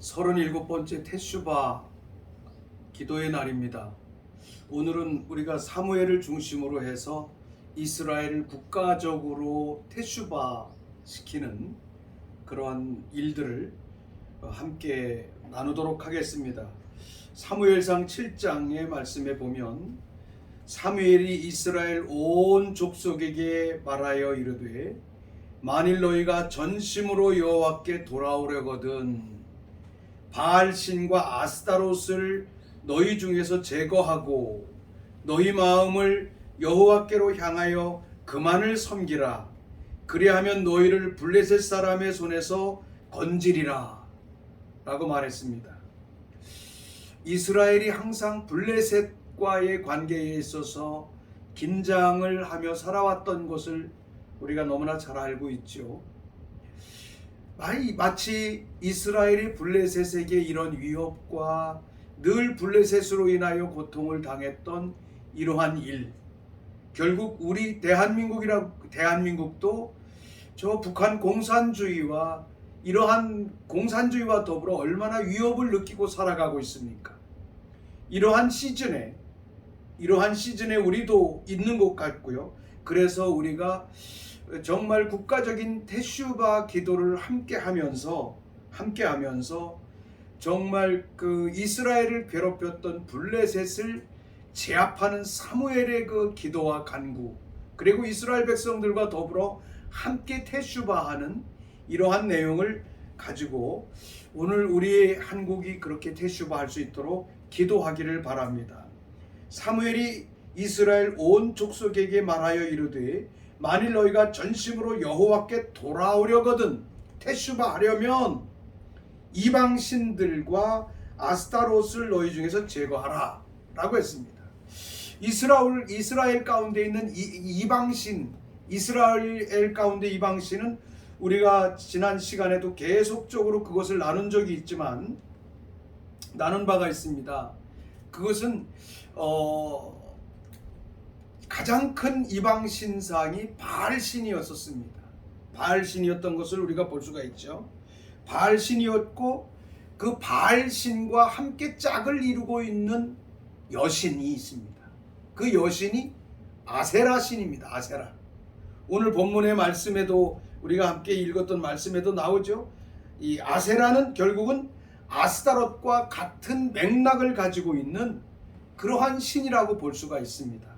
37번째 테슈바 기도의 날입니다. 오늘은 우리가 사무엘을 중심으로 해서 이스라엘을 국가적으로 테슈바 시키는 그러한 일들을 함께 나누도록 하겠습니다. 사무엘상 7장의 말씀에 보면 사무엘이 이스라엘 온 족속에게 말하여 이르되 만일 너희가 전심으로 여호와께 돌아오려거든 바알 신과 아스타롯을 너희 중에서 제거하고 너희 마음을 여호와께로 향하여 그만을 섬기라 그리하면 너희를 블레셋 사람의 손에서 건지리라 라고 말했습니다. 이스라엘이 항상 블레셋과의 관계에 있어서 긴장을 하며 살아왔던 것을 우리가 너무나 잘 알고 있죠. 마치 이스라엘이 블레셋에게 이런 위협과 늘 블레셋으로 인하여 고통을 당했던 이러한 일. 결국 우리 대한민국이라 대한민국도 저 북한 공산주의와 이러한 공산주의와 더불어 얼마나 위협을 느끼고 살아가고 있습니까? 이러한 시즌에 이러한 시즌에 우리도 있는 것 같고요. 그래서 우리가 정말 국가적인 테슈바 기도를 함께 하면서 함께 하면서 정말 그 이스라엘을 괴롭혔던 블레셋을 제압하는 사무엘의 그 기도와 간구 그리고 이스라엘 백성들과 더불어 함께 테슈바하는 이러한 내용을 가지고 오늘 우리 한국이 그렇게 테슈바할 수 있도록 기도하기를 바랍니다. 사무엘이 이스라엘 온 족속에게 말하여 이르되 만일 너희가 전심으로 여호와께 돌아오려거든 테슈바 하려면 이방 신들과 아스타롯을 너희 중에서 제거하라 라고 했습니다. 이스라엘 이스라엘 가운데 있는 이, 이방 신 이스라엘 가운데 이방 신은 우리가 지난 시간에도 계속적으로 그것을 나눈 적이 있지만 나눈 바가 있습니다. 그것은 어 가장 큰 이방 신상이 바알 신이었었습니다. 바알 신이었던 것을 우리가 볼 수가 있죠. 바알 신이었고 그 바알 신과 함께 짝을 이루고 있는 여신이 있습니다. 그 여신이 아세라 신입니다. 아세라. 오늘 본문의 말씀에도 우리가 함께 읽었던 말씀에도 나오죠. 이 아세라는 결국은 아스타롯과 같은 맥락을 가지고 있는 그러한 신이라고 볼 수가 있습니다.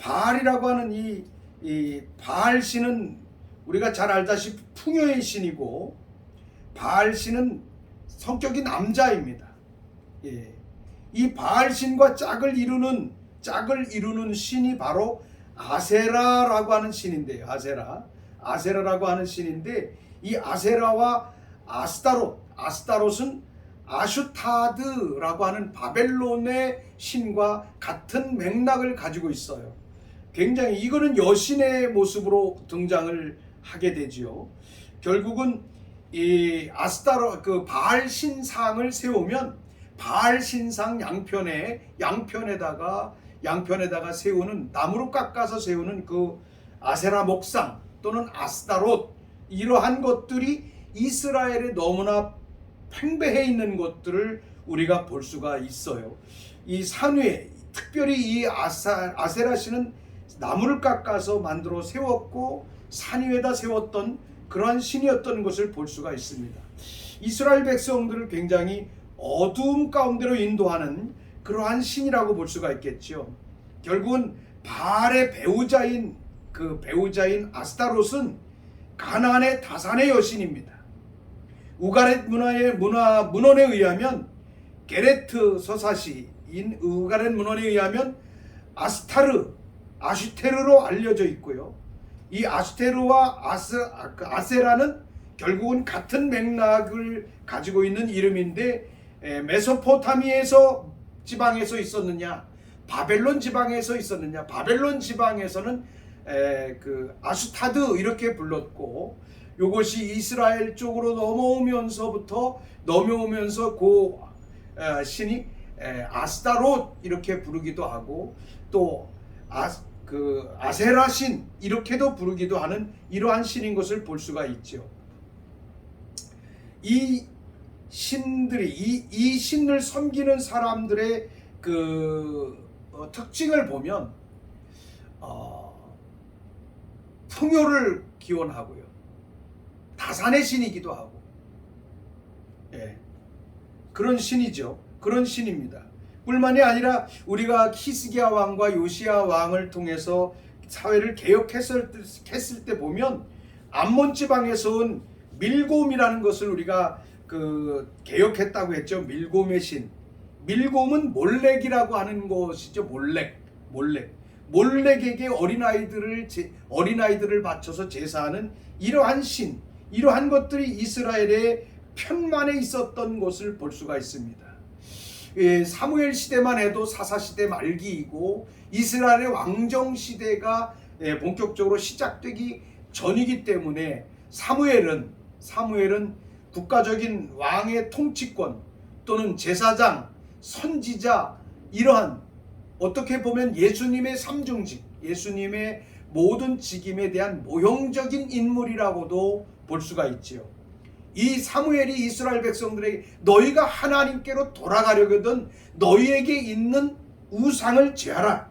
바알이라고 하는 이, 이 바알 신은 우리가 잘 알다시피 풍요의 신이고 바알 신은 성격이 남자입니다. 예. 이 바알 신과 짝을 이루는 짝을 이루는 신이 바로 아세라라고 하는 신인데요. 아세라. 아세라라고 하는 신인데 이 아세라와 아스타롯, 아스타롯은 아슈타드라고 하는 바벨론의 신과 같은 맥락을 가지고 있어요. 굉장히 이거는 여신의 모습으로 등장을 하게 되지요. 결국은 이 아스타로 그 바알 신상을 세우면 바알 신상 양편에 양편에다가 양편에다가 세우는 나무로 깎아서 세우는 그 아세라 목상 또는 아스타롯 이러한 것들이 이스라엘에 너무나 팽배해 있는 것들을 우리가 볼 수가 있어요. 이 산 위에 특별히 이 아사, 아세라 씨는 나무를 깎아서 만들어 세웠고 산 위에다 세웠던 그러한 신이었던 것을 볼 수가 있습니다. 이스라엘 백성들을 굉장히 어두움 가운데로 인도하는 그러한 신이라고 볼 수가 있겠죠. 결국은 바알의 배우자인 그 배우자인 아스타롯은 가나안의 다산의 여신입니다. 우가렛 문화의 문화 문헌에 의하면 게레트 서사시인 우가렛 문헌에 의하면 아스타르 아슈테르로 알려져 있고요. 이 아슈테르와 아스, 아, 그 아세라는 결국은 같은 맥락을 가지고 있는 이름인데 에, 메소포타미에서 지방에서 있었느냐 바벨론 지방에서 있었느냐 바벨론 지방에서는 에, 그 아슈타드 이렇게 불렀고 요것이 이스라엘 쪽으로 넘어오면서부터 넘어오면서 그 에, 신이 에, 아스타롯 이렇게 부르기도 하고 또 아, 그 아세라 신 이렇게도 부르기도 하는 이러한 신인 것을 볼 수가 있죠. 이 신들이 이, 이 신을 섬기는 사람들의 그 어, 특징을 보면 어, 풍요를 기원하고요. 다산의 신이기도 하고, 예, 그런 신이죠. 그런 신입니다. 뿐만이 아니라 우리가 히스기야 왕과 요시야 왕을 통해서 사회를 개혁했을 때, 보면 암몬 지방에서 온 밀곰이라는 것을 우리가 그 개혁했다고 했죠. 밀곰의 신. 밀곰은 몰렉이라고 하는 것이죠. 몰렉. 몰렉. 몰렉에게 어린아이들을 제- 어린아이들을 바쳐서 제사하는 이러한 신, 이러한 것들이 이스라엘의 편만에 있었던 것을 볼 수가 있습니다. 예, 사무엘 시대만 해도 사사 시대 말기이고 이스라엘의 왕정 시대가 예, 본격적으로 시작되기 전이기 때문에 사무엘은 사무엘은 국가적인 왕의 통치권 또는 제사장, 선지자 이러한 어떻게 보면 예수님의 삼중직, 예수님의 모든 직임에 대한 모형적인 인물이라고도 볼 수가 있지요. 이 사무엘이 이스라엘 백성들에게 너희가 하나님께로 돌아가려거든 너희에게 있는 우상을 제하라.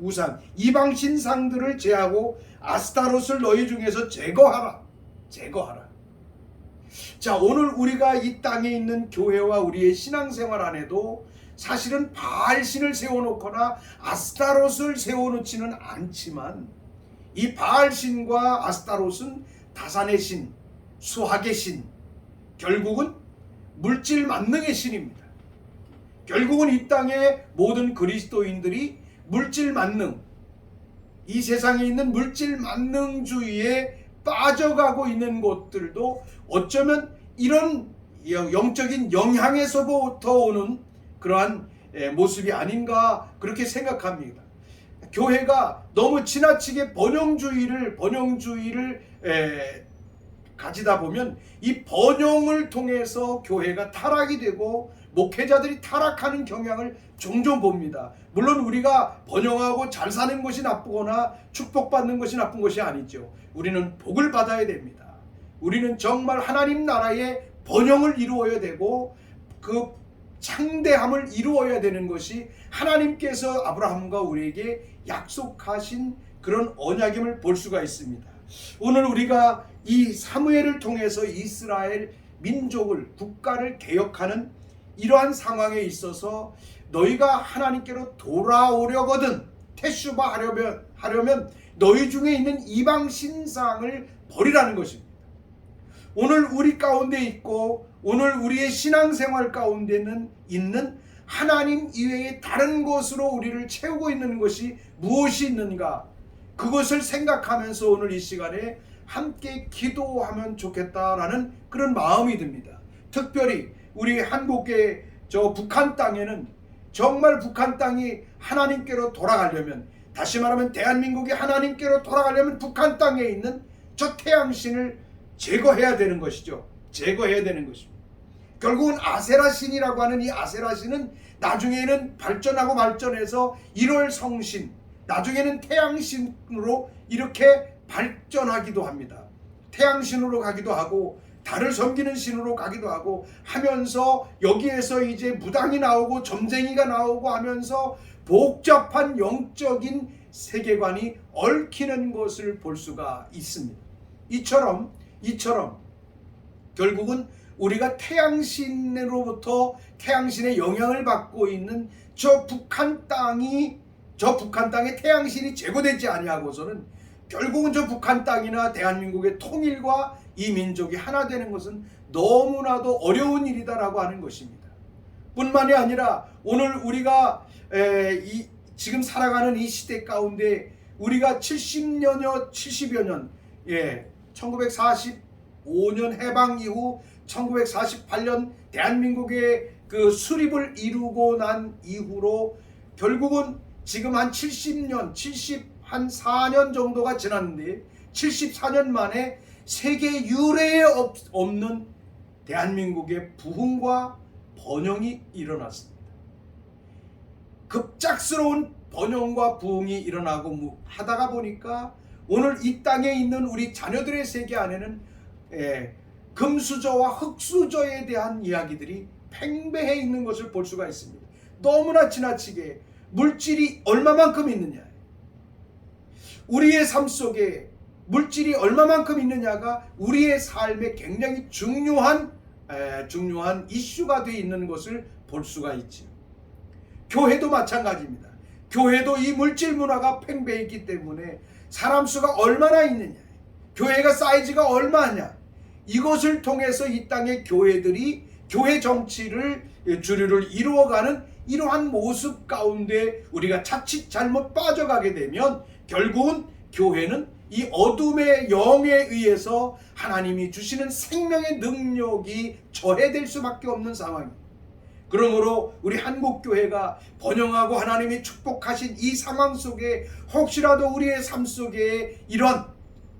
우상 이방 신상들을 제하고 아스타롯을 너희 중에서 제거하라. 제거하라. 자, 오늘 우리가 이 땅에 있는 교회와 우리의 신앙생활 안에도 사실은 바알신을 세워놓거나 아스타롯을 세워놓지는 않지만 이 바알신과 아스타롯은 다산의 신, 수학의 신, 결국은 물질 만능의 신입니다. 결국은 이 땅의 모든 그리스도인들이 물질 만능, 이 세상에 있는 물질 만능주의에 빠져가고 있는 곳들도 어쩌면 이런 영적인 영향에서부터 오는 그러한 예, 모습이 아닌가 그렇게 생각합니다. 교회가 너무 지나치게 번영주의를 번영주의를 에, 가지다 보면 이 번영을 통해서 교회가 타락이 되고 목회자들이 타락하는 경향을 종종 봅니다. 물론 우리가 번영하고 잘 사는 것이 나쁘거나 축복받는 것이 나쁜 것이 아니죠. 우리는 복을 받아야 됩니다. 우리는 정말 하나님 나라의 번영을 이루어야 되고 그 창대함을 이루어야 되는 것이 하나님께서 아브라함과 우리에게 약속하신 그런 언약임을 볼 수가 있습니다. 오늘 우리가 이 사무엘을 통해서 이스라엘 민족을 국가를 개혁하는 이러한 상황에 있어서 너희가 하나님께로 돌아오려거든 테슈바 하려면 하려면 너희 중에 있는 이방 신상을 버리라는 것입니다. 오늘 우리 가운데 있고 오늘 우리의 신앙생활 가운데는 있는 하나님 이외의 다른 것으로 우리를 채우고 있는 것이 무엇이 있는가 그것을 생각하면서 오늘 이 시간에 함께 기도하면 좋겠다라는 그런 마음이 듭니다. 특별히 우리 한국의 저 북한 땅에는 정말 북한 땅이 하나님께로 돌아가려면 다시 말하면 대한민국이 하나님께로 돌아가려면 북한 땅에 있는 저 태양신을 제거해야 되는 것이죠. 제거해야 되는 것입니다. 결국은 아세라 신이라고 하는 이 아세라 신은 나중에는 발전하고 발전해서 1월 성신, 나중에는 태양신으로 이렇게 발전하기도 합니다. 태양 신으로 가기도 하고 달을 섬기는 신으로 가기도 하고 하면서 여기에서 이제 무당이 나오고 점쟁이가 나오고 하면서 복잡한 영적인 세계관이 얽히는 것을 볼 수가 있습니다. 이처럼 이처럼 결국은 우리가 태양신으로부터 태양신의 영향을 받고 있는 저 북한 땅이 저 북한 땅의 태양신이 제거되지 아니하고서는 결국은 저 북한 땅이나 대한민국의 통일과 이 민족이 하나 되는 것은 너무나도 어려운 일이다라고 하는 것입니다. 뿐만이 아니라 오늘 우리가 에, 이, 지금 살아가는 이 시대 가운데 우리가 70년여 70여 년 예, 1945년 해방 이후 1948년 대한민국의 그 수립을 이루고 난 이후로 결국은 지금 한 70년, 70 한 4년 정도가 지났는데 74년 만에 세계 유례에 없, 없는 대한민국의 부흥과 번영이 일어났습니다. 급작스러운 번영과 부흥이 일어나고 무- 하다가 보니까 오늘 이 땅에 있는 우리 자녀들의 세계 안에는 예, 금수저와 흙수저에 대한 이야기들이 팽배해 있는 것을 볼 수가 있습니다. 너무나 지나치게 물질이 얼마만큼 있느냐. 우리의 삶 속에 물질이 얼마만큼 있느냐가 우리의 삶에 굉장히 중요한 에, 중요한 이슈가 되어 있는 것을 볼 수가 있죠. 교회도 마찬가지입니다. 교회도 이 물질 문화가 팽배해 있기 때문에 사람 수가 얼마나 있느냐, 교회가 사이즈가 얼마냐, 이것을 통해서 이 땅의 교회들이 교회 정치를 주류를 이루어가는 이러한 모습 가운데 우리가 자칫 잘못 빠져가게 되면 결국은 교회는 이 어둠의 영에 의해서 하나님이 주시는 생명의 능력이 저해될 수밖에 없는 상황입니다. 그러므로 우리 한국 교회가 번영하고 하나님이 축복하신 이 상황 속에 혹시라도 우리의 삶 속에 이런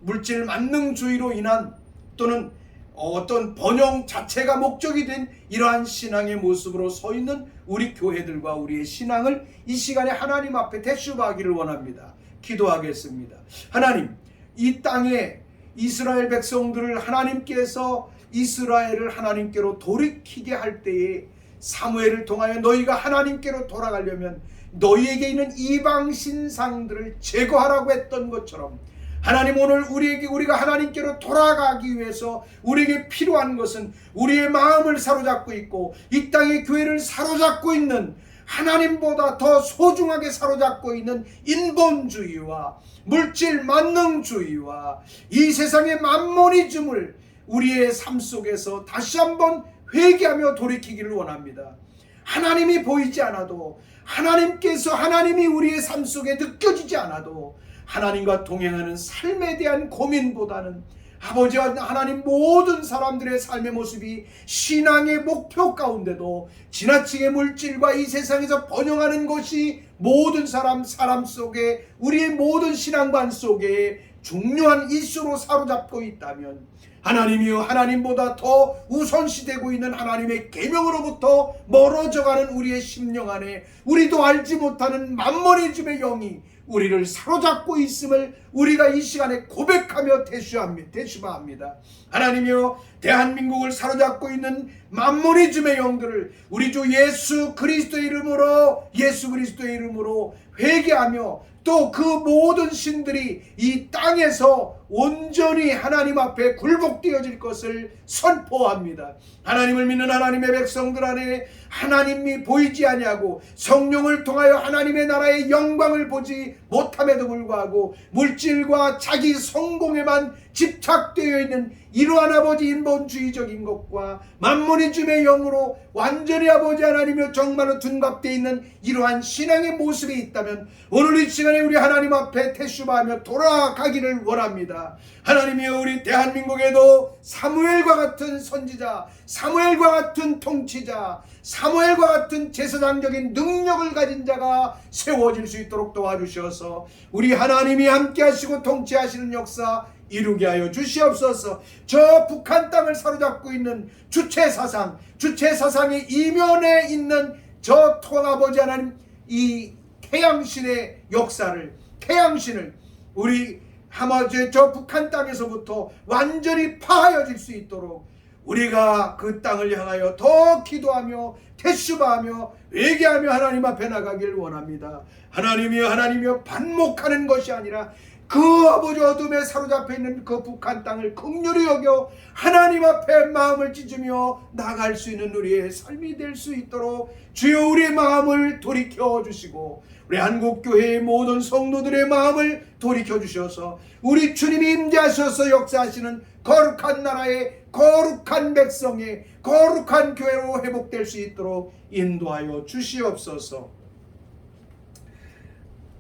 물질 만능주의로 인한 또는 어떤 번영 자체가 목적이 된 이러한 신앙의 모습으로 서 있는 우리 교회들과 우리의 신앙을 이 시간에 하나님 앞에 대슈하기를 원합니다. 기도하겠습니다. 하나님, 이 땅에 이스라엘 백성들을 하나님께서 이스라엘을 하나님께로 돌이키게 할 때에 사무엘을 통하여 너희가 하나님께로 돌아가려면 너희에게 있는 이방 신상들을 제거하라고 했던 것처럼 하나님 오늘 우리에게 우리가 하나님께로 돌아가기 위해서 우리에게 필요한 것은 우리의 마음을 사로잡고 있고 이 땅의 교회를 사로잡고 있는 하나님보다 더 소중하게 사로잡고 있는 인본주의와 물질 만능주의와 이 세상의 만모니즘을 우리의 삶 속에서 다시 한번 회개하며 돌이키기를 원합니다. 하나님이 보이지 않아도 하나님께서 하나님이 우리의 삶 속에 느껴지지 않아도 하나님과 동행하는 삶에 대한 고민보다는 아버지와 하나님 모든 사람들의 삶의 모습이 신앙의 목표 가운데도 지나치게 물질과 이 세상에서 번영하는 것이 모든 사람 사람 속에 우리의 모든 신앙관 속에 중요한 이슈로 사로잡고 있다면 하나님이요 하나님보다 더 우선시되고 있는 하나님의 계명으로부터 멀어져가는 우리의 심령 안에 우리도 알지 못하는 만머니즘의 영이 우리를 사로잡고 있음을 우리가 이 시간에 고백하며 대슈합니다. 하나님이여 대한민국을 사로잡고 있는 만모니즘의 영들을 우리 주 예수 그리스도의 이름으로 예수 그리스도의 이름으로 회개하며 또 그 모든 신들이 이 땅에서 온전히 하나님 앞에 굴복되어질 것을 선포합니다. 하나님을 믿는 하나님의 백성들 안에 하나님이 보이지 아니하고 성령을 통하여 하나님의 나라의 영광을 보지 못함에도 불구하고 물질과 자기 성공에만 집착되어 있는 이러한 아버지 인본주의적인 것과 만문이즘의 영으로 완전히 아버지 하나님여 정말로 둔갑되어 있는 이러한 신앙의 모습이 있다면 오늘 이 시간에 우리 하나님 앞에 태슈바하며 돌아가기를 원합 니다. 하나님이여 우리 대한민국에도 사무엘과 같은 선지자, 사무엘과 같은 통치자, 사무엘과 같은 제사장적인 능력을 가진 자가 세워질 수 있도록 도와주셔서 우리 하나님이 함께 하시고 통치하시는 역사 이루게 하여 주시옵소서. 저 북한 땅을 사로잡고 있는 주체 사상, 주체 사상의 이면에 있는 저 통아버지 하나님 이 태양신의 역사를 태양신을 우리 하마제 저 북한 땅에서부터 완전히 파하여질 수 있도록 우리가 그 땅을 향하여 더 기도하며 태슈바하며 회개하며 하나님 앞에 나가길 원합니다. 하나님이여 하나님이여 반목하는 것이 아니라 그 아버지 어둠에 사로잡혀 있는 그 북한 땅을 극률히 여겨 하나님 앞에 마음을 찢으며 나갈 수 있는 우리의 삶이 될 수 있도록 주여 우리의 마음을 돌이켜 주시고 우리 한국 교회의 모든 성도들의 마음을 돌이켜 주셔서 우리 주님이 임재하셔서 역사하시는 거룩한 나라의 거룩한 백성의 거룩한 교회로 회복될 수 있도록 인도하여 주시옵소서.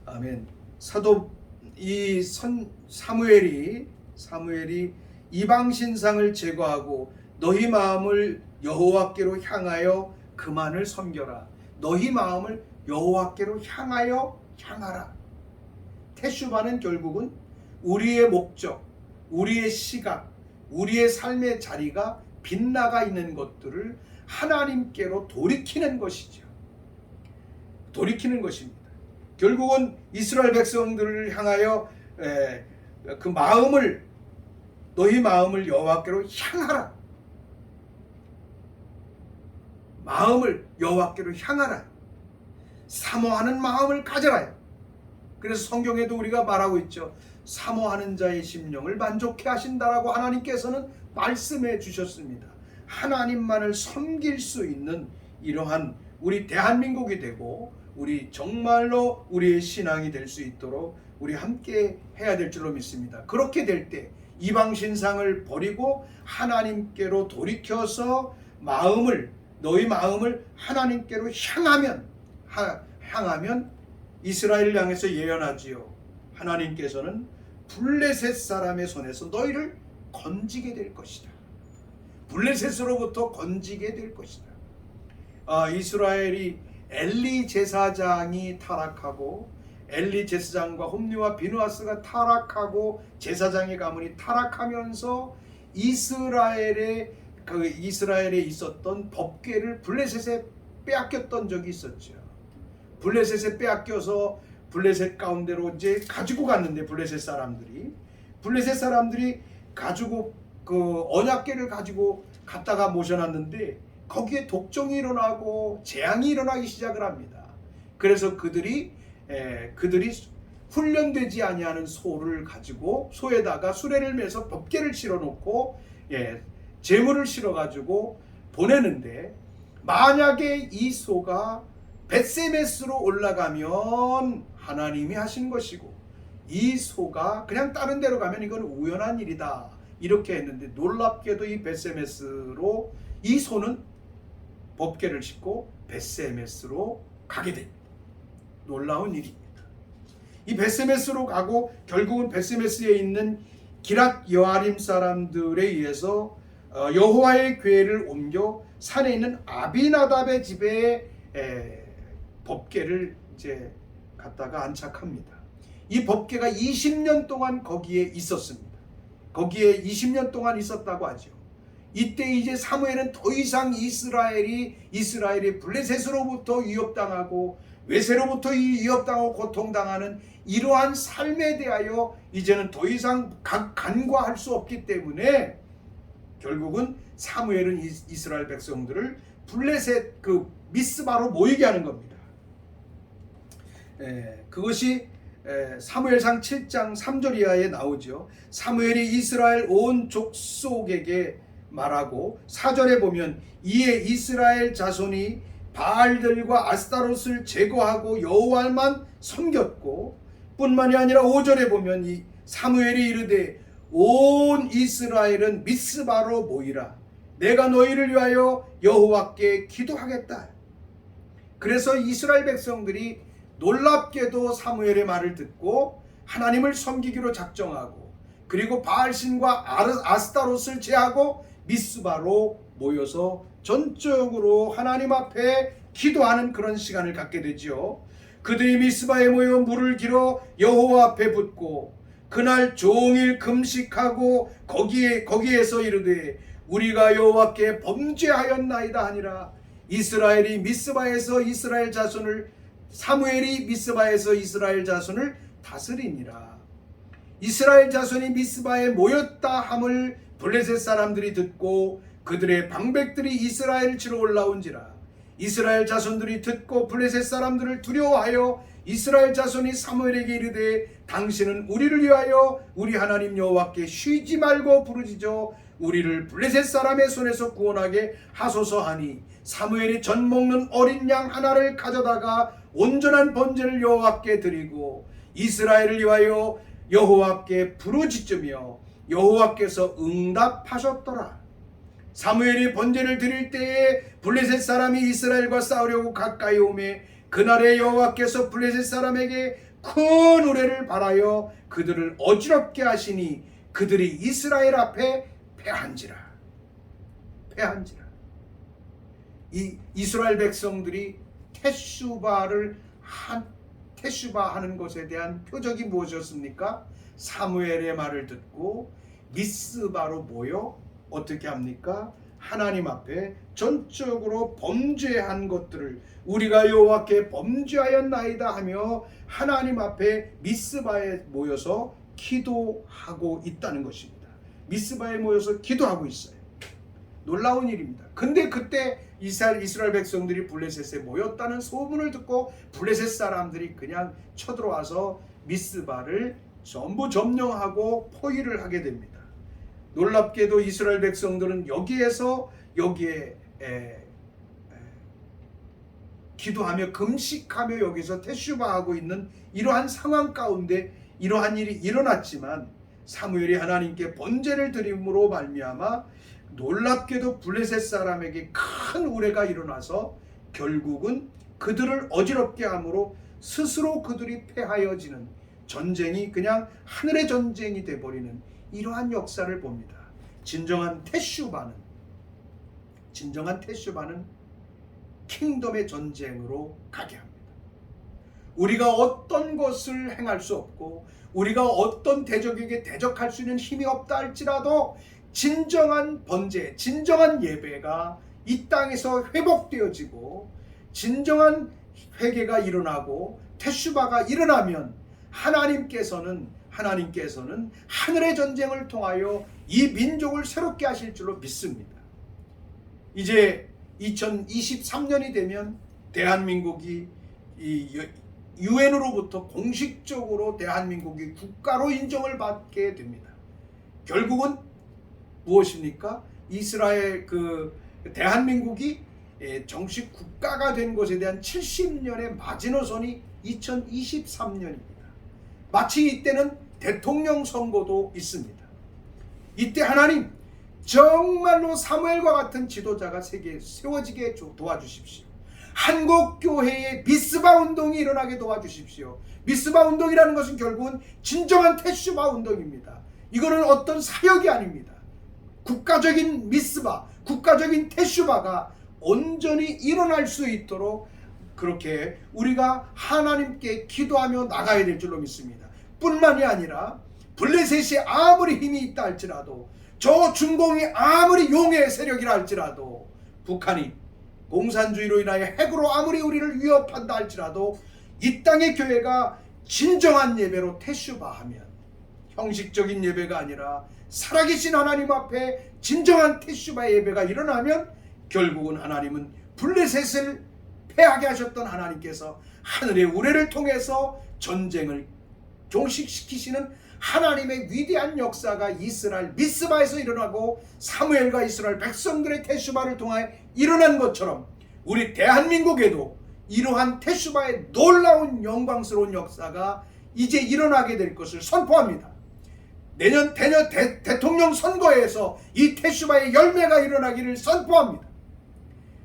아멘. 사도 이 선 사무엘이 사무엘이 이방 신상을 제거하고 너희 마음을 여호와께로 향하여 그만을 섬겨라. 너희 마음을 여호와께로 향하여 향하라. 테슈바는 결국은 우리의 목적, 우리의 시각, 우리의 삶의 자리가 빗나가 있는 것들을 하나님께로 돌이키는 것이죠. 돌이키는 것입니다. 결국은 이스라엘 백성들을 향하여 에, 그 마음을 너희 마음을 여호와께로 향하라. 마음을 여호와께로 향하라. 사모하는 마음을 가져라. 그래서 성경에도 우리가 말하고 있죠. 사모하는 자의 심령을 만족해 하신다라고 하나님께서는 말씀해 주셨습니다. 하나님만을 섬길 수 있는 이러한 우리 대한민국이 되고 우리 정말로 우리의 신앙이 될 수 있도록 우리 함께 해야 될 줄로 믿습니다. 그렇게 될 때 이방 신상을 버리고 하나님께로 돌이켜서 마음을 너희 마음을 하나님께로 향하면 하, 향하면 이스라엘을 향해서 예언하지요. 하나님께서는 블레셋 사람의 손에서 너희를 건지게 될 것이다. 블레셋으로부터 건지게 될 것이다. 아, 이스라엘이 엘리 제사장이 타락하고 엘리 제사장과 홈리와 비누아스가 타락하고 제사장의 가문이 타락하면서 이스라엘의 그 이스라엘에 있었던 법궤를 블레셋에 빼앗겼던 적이 있었죠. 블레셋에 빼앗겨서 블레셋 가운데로 이제 가지고 갔는데 블레셋 사람들이 블레셋 사람들이 가지고 그 언약궤를 가지고 갔다가 모셔놨는데 거기에 독종이 일어나고 재앙이 일어나기 시작을 합니다. 그래서 그들이 에, 그들이 훈련되지 아니하는 소를 가지고 소에다가 수레를 매서 법계를 실어놓고 예, 재물을 실어가지고 보내는데 만약에 이 소가 벳세메스로 올라가면 하나님이 하신 것이고 이 소가 그냥 다른 데로 가면 이건 우연한 일이다 이렇게 했는데 놀랍게도 이 벳세메스로 이 소는 법계를 싣고 벳세메스로 가게 됩니다. 놀라운 일입니다. 이 벳세메스로 가고 결국은 벳세메스에 있는 기랏 여아림 사람들에 의해서 어, 여호와의 궤를 옮겨 산에 있는 아비나답의 집에 에, 법궤를 이제 갖다가 안착합니다. 이 법궤가 20년 동안 거기에 있었습니다. 거기에 20년 동안 있었다고 하죠. 이때 이제 사무엘은 더 이상 이스라엘이 이스라엘이 블레셋으로부터 위협당하고 외세로부터 위협당하고 고통당하는 이러한 삶에 대하여 이제는 더 이상 간과할 수 없기 때문에 결국은 사무엘은 이스라엘 백성들을 블레셋 그 미스바로 모이게 하는 겁니다. 에, 그것이 에, 사무엘상 7장 3절 이하에 나오죠. 사무엘이 이스라엘 온 족속에게 말하고 4절에 보면 이에 이스라엘 자손이 바알들과 아스타롯을 제거하고 여호와만 섬겼고 뿐만이 아니라 5절에 보면 이 사무엘이 이르되 온 이스라엘은 미스바로 모이라 내가 너희를 위하여 여호와께 기도하겠다. 그래서 이스라엘 백성들이 놀랍게도 사무엘의 말을 듣고 하나님을 섬기기로 작정하고 그리고 바알신과 아스타롯을 제하고 미스바로 모여서 전적으로 하나님 앞에 기도하는 그런 시간을 갖게 되지요. 그들이 미스바에 모여 물을 길어 여호와 앞에 붓고 그날 종일 금식하고 거기에 거기에서 이르되 우리가 여호와께 범죄하였나이다 하니라 이스라엘이 미스바에서 이스라엘 자손을 사무엘이 미스바에서 이스라엘 자손을 다스리니라 이스라엘 자손이 미스바에 모였다 함을 블레셋 사람들이 듣고 그들의 방백들이 이스라엘 치러 올라온지라. 이스라엘 자손들이 듣고 블레셋 사람들을 두려워하여 이스라엘 자손이 사무엘에게 이르되 당신은 우리를 위하여 우리 하나님 여호와께 쉬지 말고 부르짖어 우리를 블레셋 사람의 손에서 구원하게 하소서 하니 사무엘이 전 먹는 어린 양 하나를 가져다가 온전한 번제를 여호와께 드리고 이스라엘을 위하여 여호와께 부르짖으며 여호와께서 응답하셨더라. 사무엘이 번제를 드릴 때에 블레셋 사람이 이스라엘과 싸우려고 가까이 오매 그날에 여호와께서 블레셋 사람에게 큰 우레를 발하여 그들을 어지럽게 하시니 그들이 이스라엘 앞에 패한지라 패한지라 이 이스라엘 백성들이 테슈바를 한 테슈바 하는 것에 대한 표적이 무엇이었습니까? 사무엘의 말을 듣고 미스바로 모여 어떻게 합니까? 하나님 앞에 전적으로 범죄한 것들을 우리가 여호와께 범죄하였나이다 하며 하나님 앞에 미스바에 모여서 기도하고 있다는 것입니다. 미스바에 모여서 기도하고 있어요. 놀라운 일입니다. 근데 그때 이스라엘, 이스라엘 백성들이 블레셋에 모였다는 소문을 듣고 블레셋 사람들이 그냥 쳐들어와서 미스바를 전부 점령하고 포위를 하게 됩니다. 놀랍게도 이스라엘 백성들은 여기에서 여기에 에, 에, 기도하며 금식하며 여기서 테슈바하고 있는 이러한 상황 가운데 이러한 일이 일어났지만 사무엘이 하나님께 번제를 드림으로 말미암아 놀랍게도 블레셋 사람에게 큰 우레가 일어나서 결국은 그들을 어지럽게 함으로 스스로 그들이 패하여지는 전쟁이 그냥 하늘의 전쟁이 돼 버리는 이러한 역사를 봅니다. 진정한 테슈바는 진정한 테슈바는 킹덤의 전쟁으로 가게 합니다. 우리가 어떤 것을 행할 수 없고 우리가 어떤 대적에게 대적할 수 있는 힘이 없다 할지라도 진정한 번제, 진정한 예배가 이 땅에서 회복되어지고 진정한 회개가 일어나고 테슈바가 일어나면 하나님께서는 하나님께서는 하늘의 전쟁을 통하여 이 민족을 새롭게 하실 줄로 믿습니다. 이제 2023년이 되면 대한민국이 이 유엔으로부터 공식적으로 대한민국이 국가로 인정을 받게 됩니다. 결국은 무엇입니까? 이스라엘 그 대한민국이 예, 정식 국가가 된 것에 대한 70년의 마지노선이 2023년입니다. 마치 이때는 대통령 선거도 있습니다. 이때 하나님 정말로 사무엘과 같은 지도자가 세계에 세워지게 도와주십시오. 한국 교회의 미스바 운동이 일어나게 도와주십시오. 미스바 운동이라는 것은 결국은 진정한 테슈바 운동입니다. 이거는 어떤 사역이 아닙니다. 국가적인 미스바, 국가적인 테슈바가 온전히 일어날 수 있도록 그렇게 우리가 하나님께 기도하며 나가야 될 줄로 믿습니다. 뿐만이 아니라 블레셋이 아무리 힘이 있다 할지라도 저 중공이 아무리 용의 세력이라 할지라도 북한이 공산주의로 인하여 핵으로 아무리 우리를 위협한다 할지라도 이 땅의 교회가 진정한 예배로 태슈바하면 형식적인 예배가 아니라 살아계신 하나님 앞에 진정한 태슈바 예배가 일어나면 결국은 하나님은 블레셋을 패하게 하셨던 하나님께서 하늘의 우레를 통해서 전쟁을 종식시키시는 하나님의 위대한 역사가 이스라엘 미스바에서 일어나고 사무엘과 이스라엘 백성들의 테슈바를 통하여 일어난 것처럼 우리 대한민국에도 이러한 테슈바의 놀라운 영광스러운 역사가 이제 일어나게 될 것을 선포합니다. 내년 대년 대, 대통령 선거에서 이 테슈바의 열매가 일어나기를 선포합니다.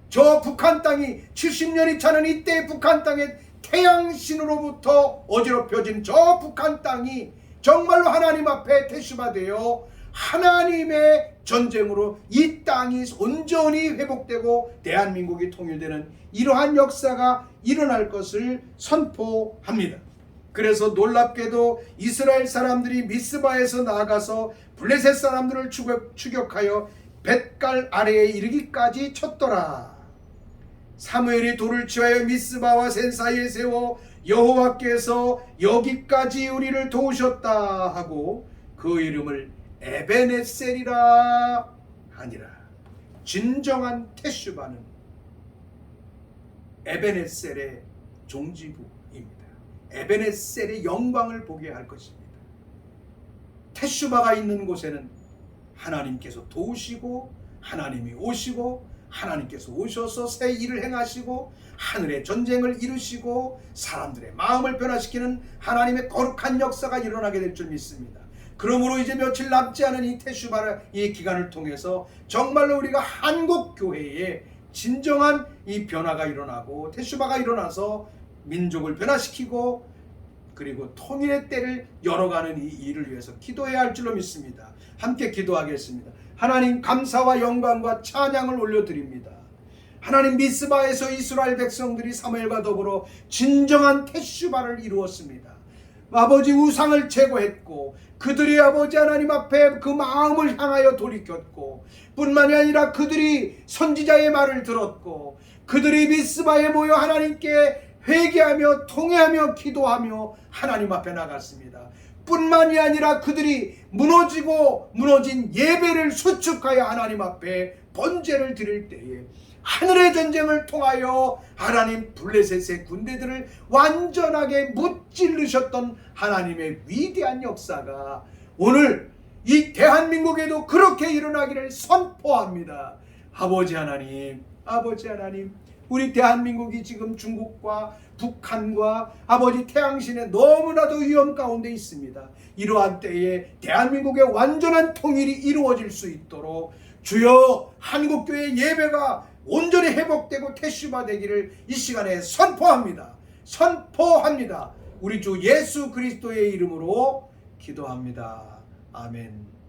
저 북한 땅이 70년이 차는 이때 북한 땅에 태양신으로부터 어지럽혀진 저 북한 땅이 정말로 하나님 앞에 태슈바되어 하나님의 전쟁으로 이 땅이 온전히 회복되고 대한민국이 통일되는 이러한 역사가 일어날 것을 선포합니다. 그래서 놀랍게도 이스라엘 사람들이 미스바에서 나아가서 블레셋 사람들을 추격, 하여 뱃갈 아래에 이르기까지 쳤더라. 사무엘이 돌을 취하여 미스바와 센 사이에 세워 여호와께서 여기까지 우리를 도우셨다 하고 그 이름을 에베네셀이라 하니라. 진정한 테슈바는 에베네셀의 종지부입니다. 에베네셀의 영광을 보게 할 것입니다. 테슈바가 있는 곳에는 하나님께서 도우시고 하나님이 오시고 하나님께서 오셔서 새 일을 행하시고 하늘의 전쟁을 이루시고 사람들의 마음을 변화시키는 하나님의 거룩한 역사가 일어나게 될 줄 믿습니다. 그러므로 이제 며칠 남지 않은 이 테슈바의 이 기간을 통해서 정말로 우리가 한국 교회에 진정한 이 변화가 일어나고 테슈바가 일어나서 민족을 변화시키고 그리고 통일의 때를 열어가는 이 일을 위해서 기도해야 할 줄로 믿습니다. 함께 기도하겠습니다. 하나님 감사와 영광과 찬양을 올려드립니다. 하나님 미스바에서 이스라엘 백성들이 사무엘과 더불어 진정한 테슈바를 이루었습니다. 아버지 우상을 제거했고 그들이 아버지 하나님 앞에 그 마음을 향하여 돌이켰고 뿐만이 아니라 그들이 선지자의 말을 들었고 그들이 미스바에 모여 하나님께 회개하며 통회하며 기도하며 하나님 앞에 나갔습니다. 뿐만이 아니라 그들이 무너지고 무너진 예배를 수축하여 하나님 앞에 번제를 드릴 때에 하늘의 전쟁을 통하여 하나님 블레셋의 군대들을 완전하게 무찔르셨던 하나님의 위대한 역사가 오늘 이 대한민국에도 그렇게 일어나기를 선포합니다. 아버지 하나님, 아버지 하나님, 우리 대한민국이 지금 중국과 북한과 아버지 태양신에 너무나도 위험 가운데 있습니다. 이러한 때에 대한민국의 완전한 통일이 이루어질 수 있도록 주여 한국교회 예배가 온전히 회복되고 태슈화되기를 이 시간에 선포합니다. 선포합니다. 우리 주 예수 그리스도의 이름으로 기도합니다. 아멘.